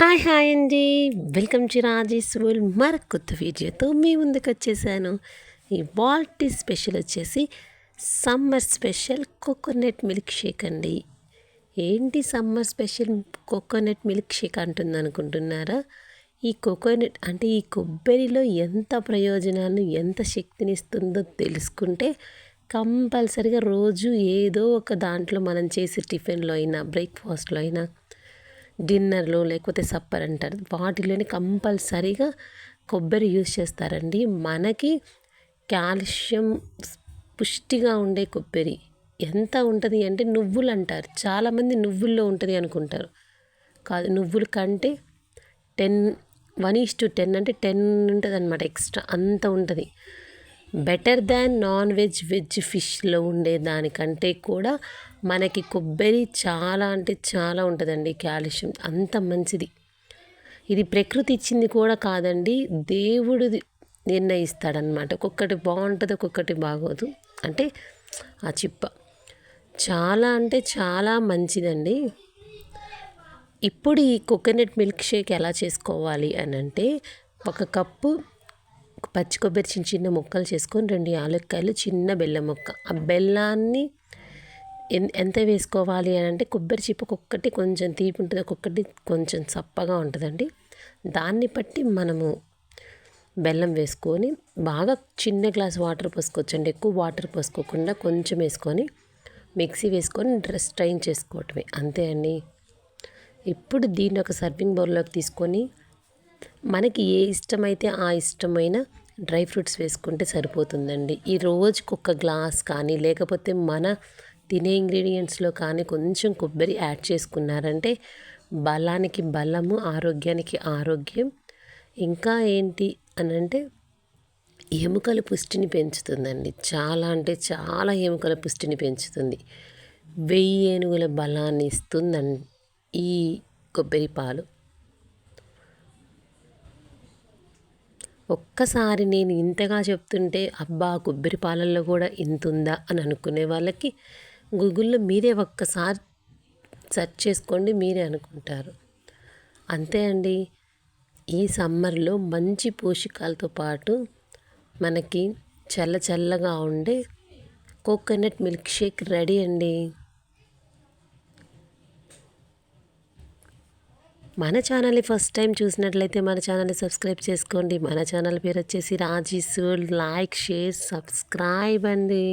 Hi hi అండి. Welcome to Rajesh world మర కొత్త వీడియోతో మీ ముందుకు వచ్చేసాను. ఈ వాల్టీ స్పెషల్ వచ్చేసి summer special coconut milk shake అండి. ఏంటి summer special coconut milk shake అంటుంది అనుకుంటున్నారా? ఈ కోకోనట్ అంటే ఈ కొబ్బరిలో ఎంత ప్రయోజనాలు ఎంత శక్తిని ఇస్తుందో తెలుసుకుంటే కంపల్సరిగా రోజు ఏదో ఒక దాంట్లో మనం చేసే టిఫిన్లో అయినా బ్రేక్ఫాస్ట్లో అయినా డిన్నర్లో లేకపోతే సప్పర్ అంటారు. వాటిలోని కంపల్సరీగా కొబ్బరి యూజ్ చేస్తారండి. మనకి కాల్షియం పుష్టిగా ఉండే కొబ్బరి ఎంత ఉంటుంది అంటే నువ్వులు అంటారు. చాలామంది నువ్వుల్లో ఉంటుంది అనుకుంటారు. కాదు నువ్వుల కంటే ten one is to ten అంటే టెన్ ఉంటుంది అనమాట ఎక్స్ట్రా అంత ఉంటుంది. Better than non veg veg ఫిష్లో ఉండే దానికంటే కూడా మనకి కొబ్బరి చాలా అంటే చాలా ఉంటుందండి కాల్షియం. అంత మంచిది. ఇది ప్రకృతి ఇచ్చింది కూడా కాదండి దేవుడిది నిర్ణయిస్తాడనమాట ఒక్కొక్కటి బాగుంటుంది ఒక్కొక్కటి బాగోదు. అంటే ఆ చిప్ప. చాలా అంటే చాలా మంచిదండి. ఇప్పుడు ఈ కోకోనట్ మిల్క్ షేక్ ఎలా చేసుకోవాలి అని అంటే ఒక కప్పు పచ్చి కొబ్బరి చిన్న చిన్న ముక్కలు చేసుకొని రెండు యాలక్కాయలు చిన్న బెల్లం ముక్క. ఆ బెల్లాన్ని ఎంత వేసుకోవాలి అని అంటే కొబ్బరి చిప్ప ఒక్కొక్కటి కొంచెం తీపి ఉంటుంది ఒక్కొక్కటి కొంచెం చప్పగా ఉంటుందండి. దాన్ని బట్టి మనము బెల్లం వేసుకొని బాగా చిన్న గ్లాస్ వాటర్ పోసుకోవచ్చండి. ఎక్కువ వాటర్ పోసుకోకుండా కొంచెం వేసుకొని మిక్సీ వేసుకొని డ్రెస్ స్ట్రైన్ చేసుకోవటమే. అంతే అండి. ఇప్పుడు దీన్ని ఒక సర్వింగ్ బౌల్లోకి తీసుకొని మనకి ఏ ఇష్టమైతే ఆ ఇష్టమైన డ్రై ఫ్రూట్స్ వేసుకుంటే సరిపోతుందండి. ఈ రోజుకి ఒక గ్లాస్ కానీ లేకపోతే మన తినే ఇంగ్రీడియంట్స్లో కానీ కొంచెం కొబ్బరి యాడ్ చేసుకున్నారంటే బలానికి బలము ఆరోగ్యానికి ఆరోగ్యం. ఇంకా ఏంటి అని అంటే ఎముకల పుష్టిని పెంచుతుందండి. చాలా అంటే చాలా ఎముకల పుష్టిని పెంచుతుంది. వెయ్యి ఏనుగుల బలాన్ని ఇస్తుందండి ఈ కొబ్బరి పాలు. ఒక్కసారి నేను ఇంతగా చెప్తుంటే అబ్బా కొబ్బరి పాలల్లో కూడా ఇంత ఉందా అని అనుకునే వాళ్ళకి గూగుల్లో మీరే ఒక్కసారి సెర్చ్ చేసుకోండి మీరే అనుకుంటారు. అంతే అండి. ఈ సమ్మర్లో మంచి పోషకాలతో పాటు మనకి చల్ల చల్లగా ఉండే కోకోనట్ మిల్క్ షేక్ రెడీ అండి. మన ఛానల్ని ఫస్ట్ టైం చూసినట్లయితే మన ఛానల్ని సబ్స్క్రైబ్ చేసుకోండి. మన ఛానల్ పేరు వచ్చేసి రాజీస్ లైక్ షేర్ సబ్స్క్రైబ్ అండి.